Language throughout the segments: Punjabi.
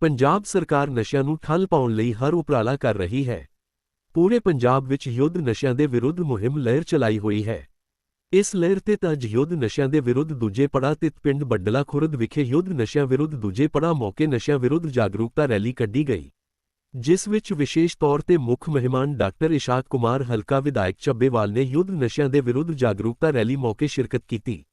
ਪੰਜਾਬ ਸਰਕਾਰ ਨਸ਼ਿਆਂ ਨੂੰ ਠੱਲ ਪਾਉਣ ਲਈ ਹਰ ਉਪਰਾਲਾ ਕਰ ਰਹੀ ਹੈ। ਪੂਰੇ ਪੰਜਾਬ ਵਿੱਚ ਯੁੱਧ ਨਸ਼ਿਆਂ ਦੇ ਵਿਰੁੱਧ ਮੁਹਿੰਮ ਲਹਿਰ ਚਲਾਈ ਹੋਈ ਹੈ। ਇਸ ਲਹਿਰ ਤੇ ਤਾਂ ਅੱਜ ਯੁੱਧ ਨਸ਼ਿਆਂ ਦੇ ਵਿਰੁੱਧ ਦੂਜੇ ਪੜਾਅ ਤੇ ਪਿੰਡ ਬੱਡਲਾ ਖੁਰਦ ਵਿਖੇ ਯੁੱਧ ਨਸ਼ਿਆਂ ਵਿਰੁੱਧ ਦੂਜੇ ਪੜਾ ਮੌਕੇ ਨਸ਼ਿਆਂ ਵਿਰੁੱਧ ਜਾਗਰੂਕਤਾ ਰੈਲੀ ਕੱਢੀ ਗਈ। ਜਿਸ ਵਿੱਚ ਵਿਸ਼ੇਸ਼ ਤੌਰ ਤੇ ਮੁੱਖ ਮਹਿਮਾਨ ਡਾਕਟਰ ਇਸ਼ਾਕ ਕੁਮਾਰ, ਹਲਕਾ ਵਿਧਾਇਕ ਚੱਬੇਵਾਲ ਨੇ ਯੁੱਧ ਨਸ਼ਿਆਂ ਦੇ ਵਿਰੁੱਧ ਜਾਗਰੂਕਤਾ ਰੈਲੀ ਮੌਕੇ ਸ਼ਿਰਕਤ ਕੀਤੀ।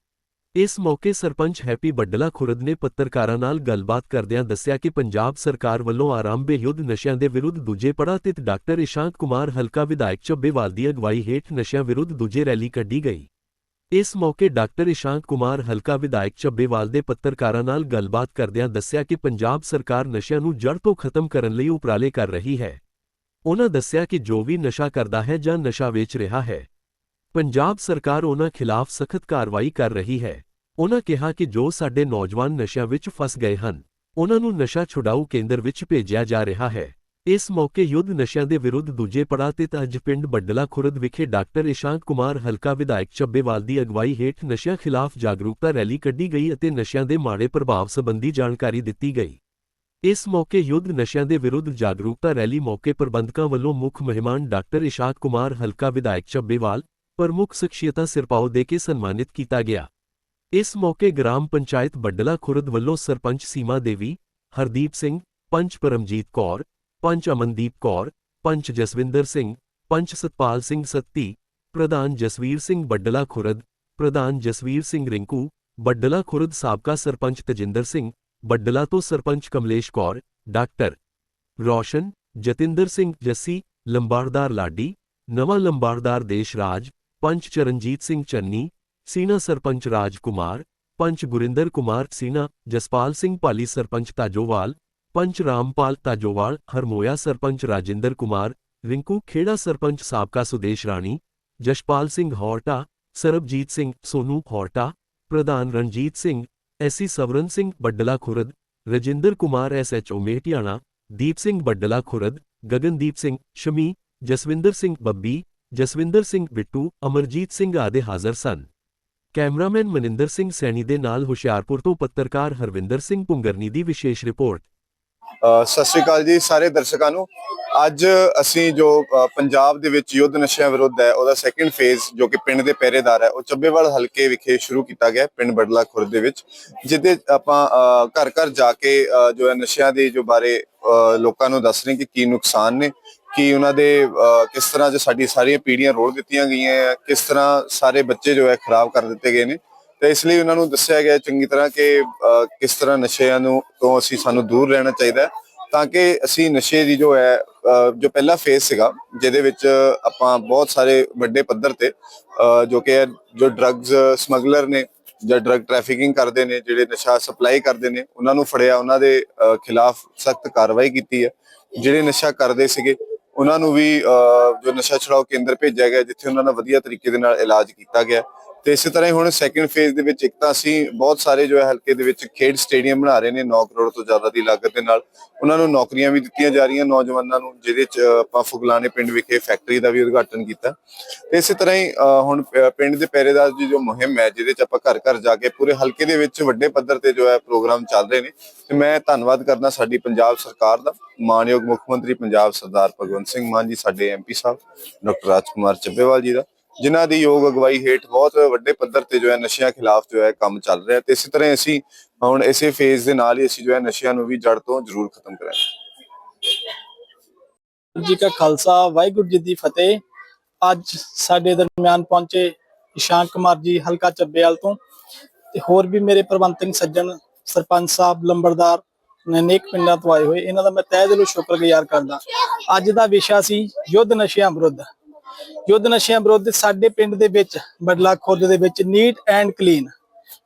ਇਸ ਮੌਕੇ ਸਰਪੰਚ ਹੈਪੀ ਬੱਡਲਾ ਖੁਰਦ ਨੇ ਪੱਤਰਕਾਰਾਂ ਨਾਲ ਗੱਲਬਾਤ ਕਰਦਿਆਂ ਦੱਸਿਆ ਕਿ ਪੰਜਾਬ ਸਰਕਾਰ ਵੱਲੋਂ ਆਰੰਭੇ ਯੁੱਧ ਨਸ਼ਿਆਂ ਦੇ ਵਿਰੁੱਧ ਦੂਜੇ ਪੜਾਅ ਤੇ ਡਾਕਟਰ ਇਸ਼ਾਂਤ ਕੁਮਾਰ ਹਲਕਾ ਵਿਧਾਇਕ ਚੱਬੇਵਾਲ ਦੀ ਅਗਵਾਈ ਹੇਠ ਨਸ਼ਿਆਂ ਵਿਰੁੱਧ ਦੂਜੇ ਰੈਲੀ ਕੱਢੀ ਗਈ। ਇਸ ਮੌਕੇ ਡਾਕਟਰ ਇਸ਼ਾਂਤ ਕੁਮਾਰ ਹਲਕਾ ਵਿਧਾਇਕ ਚੱਬੇਵਾਲ ਦੇ ਪੱਤਰਕਾਰਾਂ ਨਾਲ ਗੱਲਬਾਤ ਕਰਦਿਆਂ ਦੱਸਿਆ ਕਿ ਪੰਜਾਬ ਸਰਕਾਰ ਨਸ਼ਿਆਂ ਨੂੰ ਜੜ ਤੋਂ ਖਤਮ ਕਰਨ ਲਈ ਉਪਰਾਲੇ ਕਰ ਰਹੀ ਹੈ। ਉਨ੍ਹਾਂ ਦੱਸਿਆ ਕਿ ਜੋ ਵੀ ਨਸ਼ਾ ਕਰਦਾ ਹੈ ਜਾਂ ਨਸ਼ਾ ਵੇਚ ਰਿਹਾ ਹੈ, ਪੰਜਾਬ ਸਰਕਾਰ ਉਨ੍ਹਾਂ ਖਿਲਾਫ ਸਖਤ ਕਾਰਵਾਈ ਕਰ ਰਹੀ ਹੈ। ਉਨ੍ਹਾਂ ਕਿਹਾ ਕਿ ਜੋ ਸਾਡੇ ਨੌਜਵਾਨ ਨਸ਼ਿਆਂ ਵਿੱਚ ਫਸ ਗਏ ਹਨ, ਉਨ੍ਹਾਂ ਨੂੰ ਨਸ਼ਾ ਛੁਡਾਊ ਕੇਂਦਰ ਵਿੱਚ ਭੇਜਿਆ ਜਾ ਰਿਹਾ ਹੈ। ਇਸ ਮੌਕੇ ਯੁੱਧ ਨਸ਼ਿਆਂ ਦੇ ਵਿਰੁੱਧ ਦੂਜੇ ਪੜਾਅ ਤੇ ਤਾਂ ਅੱਜ ਪਿੰਡ ਬੱਡਲਾ ਖੁਰਦ ਵਿਖੇ ਡਾਕਟਰ ਇਸ਼ਾਂਕ ਕੁਮਾਰ ਹਲਕਾ ਵਿਧਾਇਕ ਚੱਬੇਵਾਲ ਦੀ ਅਗਵਾਈ ਹੇਠ ਨਸ਼ਿਆਂ ਖਿਲਾਫ ਜਾਗਰੂਕਤਾ ਰੈਲੀ ਕੱਢੀ ਗਈ ਅਤੇ ਨਸ਼ਿਆਂ ਦੇ ਮਾੜੇ ਪ੍ਰਭਾਵ ਸੰਬੰਧੀ ਜਾਣਕਾਰੀ ਦਿੱਤੀ ਗਈ। ਇਸ ਮੌਕੇ ਯੁੱਧ ਨਸ਼ਿਆਂ ਦੇ ਵਿਰੁੱਧ ਜਾਗਰੂਕਤਾ ਰੈਲੀ ਮੌਕੇ ਪ੍ਰਬੰਧਕਾਂ ਵੱਲੋਂ ਮੁੱਖ ਮਹਿਮਾਨ ਡਾਕਟਰ ਇਸ਼ਾਕ ਕੁਮਾਰ ਹਲਕਾ ਵਿਧਾਇਕ ਚੱਬੇਵਾਲ, ਪ੍ਰਮੁੱਖ ਸ਼ਖਸੀਅਤਾਂ ਸਿਰਪਾਓ ਦੇ ਕੇ ਸਨਮਾਨਿਤ ਕੀਤਾ ਗਿਆ। ਇਸ ਮੌਕੇ ਗ੍ਰਾਮ ਪੰਚਾਇਤ ਬੱਡਲਾ ਖੁਰਦ ਵੱਲੋਂ ਸਰਪੰਚ ਸੀਮਾ ਦੇਵੀ, ਹਰਦੀਪ ਸਿੰਘ, ਪੰਚ ਪਰਮਜੀਤ ਕੌਰ, ਪੰਚ ਅਮਨਦੀਪ ਕੌਰ, ਪੰਚ ਜਸਵਿੰਦਰ ਸਿੰਘ, ਪੰਚ ਸਤਪਾਲ ਸਿੰਘ ਸੱਤੀ, ਪ੍ਰਧਾਨ ਜਸਵੀਰ ਸਿੰਘ ਬੱਡਲਾ ਖੁਰਦ, ਪ੍ਰਧਾਨ ਜਸਵੀਰ ਸਿੰਘ ਰਿੰਕੂ, ਬੱਡਲਾ ਖੁਰਦ ਸਾਬਕਾ ਸਰਪੰਚ ਤਜਿੰਦਰ ਸਿੰਘ, ਬੱਡਲਾ ਤੋਂ ਸਰਪੰਚ ਕਮਲੇਸ਼ ਕੌਰ, ਡਾਕਟਰ ਰੋਸ਼ਨ, ਜਤਿੰਦਰ ਸਿੰਘ ਜੱਸੀ ਲੰਬਾੜਦਾਰ ਲਾਡੀ, ਨਵਾਂ ਲੰਬਾੜਦਾਰ ਦੇਸ਼ ਰਾਜ ਪੰਚ ਚਰਨਜੀਤ ਸਿੰਘ ਚੰਨੀ ਸੀਨਾ ਸਰਪੰਚ ਰਾਜ ਕੁਮਾਰ, ਪੰਚ ਗੁਰਿੰਦਰ ਕੁਮਾਰ ਸੀਨਾ, ਜਸਪਾਲ ਸਿੰਘ ਪਾਲੀ ਸਰਪੰਚ ਤਾਜੋਵਾਲ, ਪੰਚ ਰਾਮਪਾਲ ਤਾਜੋਵਾਲ, ਹਰਮੋਇਆ ਸਰਪੰਚ ਰਾਜਿੰਦਰ ਕੁਮਾਰ, ਰਿੰਕੂ ਖੇੜਾ ਸਰਪੰਚ ਸਾਬਕਾ ਸੁਦੇਸ਼ ਰਾਣੀ, ਜਸ਼ਪਾਲ ਸਿੰਘ ਹੌਰਟਾ, ਸਰਬਜੀਤ ਸਿੰਘ ਸੋਨੂ ਹੌਰਟਾ, ਪ੍ਰਧਾਨ ਰਣਜੀਤ ਸਿੰਘ, ਐਸੀ ਸਵਰਨ ਸਿੰਘ ਬੱਡਲਾ ਖੁਰਦ, ਰਜਿੰਦਰ ਕੁਮਾਰ ਐਸਐਚਓ ਮੇਟਿਆਣਾ, ਦੀਪ ਸਿੰਘ ਬੱਡਲਾ ਖੁਰਦ, ਗਗਨਦੀਪ ਸਿੰਘ ਸ਼ਮੀ, ਜਸਵਿੰਦਰ ਸਿੰਘ ਬੱਬੀ, ਜਸਵਿੰਦਰ ਸਿੰਘ ਬਿੱਟੂ, ਅਮਰਜੀਤ ਸਿੰਘ ਆਦਿ ਹਾਜ਼ਰ ਸਨ। ਕੈਮਰਾਮੈਨ ਮਨਿੰਦਰ ਸਿੰਘ ਸੈਣੀ ਦੇ ਨਾਲ ਹੁਸ਼ਿਆਰਪੁਰ ਤੋਂ ਪੱਤਰਕਾਰ ਹਰਵਿੰਦਰ ਸਿੰਘ ਪੁੰਗਰਨੀ ਦੀ ਵਿਸ਼ੇਸ਼ ਰਿਪੋਰਟ। ਸਤਿ ਸ਼੍ਰੀ ਅਕਾਲ ਜੀ ਸਾਰੇ ਦਰਸ਼ਕਾਂ ਨੂੰ। ਅੱਜ ਅਸੀਂ ਜੋ ਪੰਜਾਬ ਦੇ ਵਿੱਚ ਯੁੱਧ ਨਸ਼ਿਆਂ ਵਿਰੁੱਧ ਹੈ, ਉਹਦਾ ਸੈਕੰਡ ਫੇਜ਼ ਜੋ ਕਿ ਪਿੰਡ ਦੇ ਪਹਿਰੇਦਾਰ ਹੈ, ਉਹ ਚੱਬੇਵਾਲ ਹਲਕੇ ਵਿਖੇ ਸ਼ੁਰੂ ਕੀਤਾ ਗਿਆ, ਪਿੰਡ ਬੜਲਾ ਖੁਰਦ ਦੇ ਵਿੱਚ ਜਿੱਦੇ ਆਪਾਂ ਘਰ ਘਰ ਜਾ ਕੇ ਜੋ ਹੈ ਨਸ਼ਿਆਂ ਦੇ ਜੋ ਬਾਰੇ ਲੋਕਾਂ ਨੂੰ ਦੱਸ ਰਹੇ ਕਿ ਕੀ ਨੁਕਸਾਨ ਨੇ ਕਿ ਉਹਨਾਂ ਦੇ ਕਿਸ ਤਰ੍ਹਾਂ ਜੋ ਸਾਡੀ ਸਾਰੀਆਂ ਪੀੜ੍ਹੀਆਂ ਰੋੜ ਦਿੱਤੀਆਂ ਗਈਆਂ ਹੈ ਕਿਸ ਤਰ੍ਹਾਂ ਸਾਰੇ ਬੱਚੇ ਜੋ ਹੈ ਖਰਾਬ ਕਰ ਦਿੱਤੇ ਗਏ ਨੇ। ਤੇ ਇਸ ਲਈ ਉਹਨਾਂ ਨੂੰ ਦੱਸਿਆ ਗਿਆ ਚੰਗੀ ਤਰ੍ਹਾਂ ਕਿ ਕਿਸ ਤਰ੍ਹਾਂ ਨਸ਼ਿਆਂ ਨੂੰ ਤੋਂ ਅਸੀਂ ਸਾਨੂੰ ਦੂਰ ਰਹਿਣਾ ਚਾਹੀਦਾ ਤਾਂ ਕਿ ਅਸੀਂ ਨਸ਼ੇ ਦੀ ਜੋ ਹੈ ਜੋ ਪਹਿਲਾ ਫੇਸ ਸੀਗਾ ਜਿਹਦੇ ਵਿੱਚ ਆਪਾਂ ਬਹੁਤ ਸਾਰੇ ਵੱਡੇ ਪੱਧਰ ਤੇ ਅ, ਜੋ ਕਿ ਜੋ ਡਰੱਗਸ ਸਮਗਲਰ ਨੇ ਜਾਂ ਡਰੱਗ ਟ੍ਰੈਫਿਕਿੰਗ ਕਰਦੇ ਨੇ ਜਿਹੜੇ ਨਸ਼ਾ ਸਪਲਾਈ ਕਰਦੇ ਨੇ ਉਹਨਾਂ ਨੂੰ ਫੜਿਆ ਉਹਨਾਂ ਦੇ ਅ, ਖਿਲਾਫ ਸਖਤ ਕਾਰਵਾਈ ਕੀਤੀ ਹੈ। ਜਿਹੜੇ ਨਸ਼ਾ ਕਰਦੇ ਸੀਗੇ ਉਹਨਾਂ ਨੂੰ ਵੀ ਅ, ਜੋ ਨਸ਼ਾ ਛੁਡਾਓ ਕੇਂਦਰ ਭੇਜਿਆ ਗਿਆ ਜਿੱਥੇ ਉਹਨਾਂ ਦਾ ਵਧੀਆ ਤਰੀਕੇ ਦੇ ਨਾਲ ਇਲਾਜ ਕੀਤਾ ਗਿਆ। ਤੇ ਇਸੇ ਤਰ੍ਹਾਂ ਹੀ ਹੁਣ ਸੈਕੰਡ ਫੇਜ਼ ਦੇ ਵਿੱਚ ਇੱਕ ਤਾਂ ਅਸੀਂ ਬਹੁਤ ਸਾਰੇ ਜੋ ਹੈ ਹਲਕੇ ਦੇ ਵਿੱਚ ਖੇਡ ਸਟੇਡੀਅਮ ਬਣਾ ਰਹੇ ਨੇ 9 ਕਰੋੜ ਤੋਂ ਜ਼ਿਆਦਾ ਦੀ ਲਾਗਤ ਦੇ ਨਾਲ। ਉਹਨਾਂ ਨੂੰ ਨੌਕਰੀਆਂ ਵੀ ਦਿੱਤੀਆਂ ਜਾ ਰਹੀਆਂ ਨੌਜਵਾਨਾਂ ਨੂੰ, ਜਿਹਦੇ ਚ ਆਪਾਂ ਫੁਗਲਾਣੇ ਪਿੰਡ ਵਿਖੇ ਫੈਕਟਰੀ ਦਾ ਵੀ ਉਦਘਾਟਨ ਕੀਤਾ। ਤੇ ਇਸੇ ਤਰ੍ਹਾਂ ਹੀ ਹੁਣ ਪਿੰਡ ਦੇ ਪਹਿਰੇਦਾਰ ਦੀ ਜੋ ਮੁਹਿੰਮ ਹੈ, ਜਿਹਦੇ ਚ ਆਪਾਂ ਘਰ ਘਰ ਜਾ ਕੇ ਪੂਰੇ ਹਲਕੇ ਦੇ ਵਿੱਚ ਵੱਡੇ ਪੱਧਰ ਤੇ ਜੋ ਹੈ ਪ੍ਰੋਗਰਾਮ ਚੱਲ ਰਹੇ ਨੇ, ਤੇ ਮੈਂ ਧੰਨਵਾਦ ਕਰਦਾ ਸਾਡੀ ਪੰਜਾਬ ਸਰਕਾਰ ਦਾ। ਮਾਨਯੋਗ ਮੁੱਖ ਮੰਤਰੀ ਪੰਜਾਬ ਸਰਦਾਰ ਭਗਵੰਤ ਸਿੰਘ ਮਾਨ ਜੀ, ਸਾਡੇ ਐਮਪੀ ਸਾਹਿਬ, ਡਾਕਟਰ ਰਾਜਕੁਮਾਰ ਚੱਬੇਵਾਲ ਜੀ ਦਾ। ਜਿਨ੍ਹਾਂ ਦੀ ਯੋਗ ਅਗਵਾਈ ਹੇਠ ਬਹੁਤ ਵੱਡੇ ਪੱਧਰ ਤੇ ਜੋ ਹੈ ਨਸ਼ਿਆਂ ਖਿਲਾਫ ਜੋ ਹੈ ਕੰਮ ਚੱਲ ਰਿਹਾ ਤੇ ਇਸੇ ਤਰ੍ਹਾਂ ਅਸੀਂ ਹੁਣ ਇਸੇ ਫੇਜ਼ ਦੇ ਨਾਲ ਹੀ ਅਸੀਂ ਜੋ ਹੈ ਨਸ਼ਿਆਂ ਨੂੰ ਵੀ ਜੜ ਤੋਂ ਜ਼ਰੂਰ ਖਤਮ ਕਰਾਂਗੇ। ਜੀ ਕਾ ਖਾਲਸਾ, ਵਾਹਿਗੁਰੂ ਜੀ ਦੀ ਫਤਿਹ। ਅੱਜ ਸਾਡੇ ਦਰਮਿਆਨ ਪਹੁੰਚੇ ਇਸ਼ਾਨ ਕੁਮਾਰ ਜੀ ਹਲਕਾ ਚੱਬੇਵਾਲ ਤੋਂ ਤੇ ਹੋਰ ਵੀ ਮੇਰੇ ਪ੍ਰਬੰਧਕ ਸੱਜਣ ਸਰਪੰਚ ਸਾਹਿਬ ਲੰਬੜਦਾਰ ਨੇਕ ਪਿੰਡਾਂ ਤੋਂ ਆਏ ਹੋਏ। ਇਹਨਾਂ ਦਾ ਮੈਂ ਤਹਿ ਦਿਲੋਂ ਸ਼ੁਕਰਗੁਜ਼ਾਰ ਕਰਦਾ। ਅੱਜ ਦਾ ਵਿਸ਼ਾ ਸੀ ਯੁੱਧ ਨਸ਼ਿਆਂ ਵਿਰੁੱਧ। ਯੁੱਧ ਨਸ਼ਿਆਂ ਵਿਰੁੱਧ ਸਾਡੇ ਪਿੰਡ ਦੇ ਵਿੱਚ, ਬਡਲਾ ਖੁਰਦ ਦੇ ਵਿੱਚ ਨੀਟ ਐਂਡ ਕਲੀਨ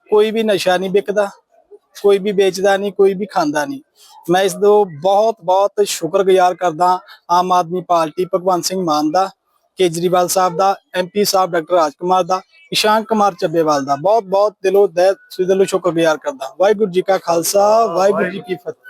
ਕੋਈ ਵੀ ਨਸ਼ਾ ਨਹੀਂ ਵਿਕਦਾ, ਕੋਈ ਵੀ ਵੇਚਦਾ ਨਹੀਂ, ਕੋਈ ਵੀ ਖਾਂਦਾ ਨਹੀਂ। ਮੈਂ ਇਸ ਤੋਂ ਬਹੁਤ ਬਹੁਤ ਸ਼ੁਕਰਗੁਜ਼ਾਰ ਕਰਦਾ ਆਮ ਆਦਮੀ ਪਾਰਟੀ ਭਗਵੰਤ ਸਿੰਘ ਮਾਨ ਦਾ, ਕੇਜਰੀਵਾਲ ਸਾਹਿਬ ਦਾ ਐਮਪੀ ਸਾਹਿਬ ਡਾਕਟਰ ਰਾਜਕੁਮਾਰ ਦਾ ਇਸ਼ਾਨ ਕੁਮਾਰ ਚੱਬੇਵਾਲ ਦਾ। ਬਹੁਤ ਬਹੁਤ ਦਿਲੋਂ, ਦਿਲ ਦਿਲੋਂ ਸ਼ੁਕਰਗੁਜ਼ਾਰ ਕਰਦਾ ਵਾਹਿਗੁਰੂ ਜੀ ਕਾ ਖਾਲਸਾ, ਵਾਹਿਗੁਰੂ ਜੀ ਕੀ ਫਤਿਹ।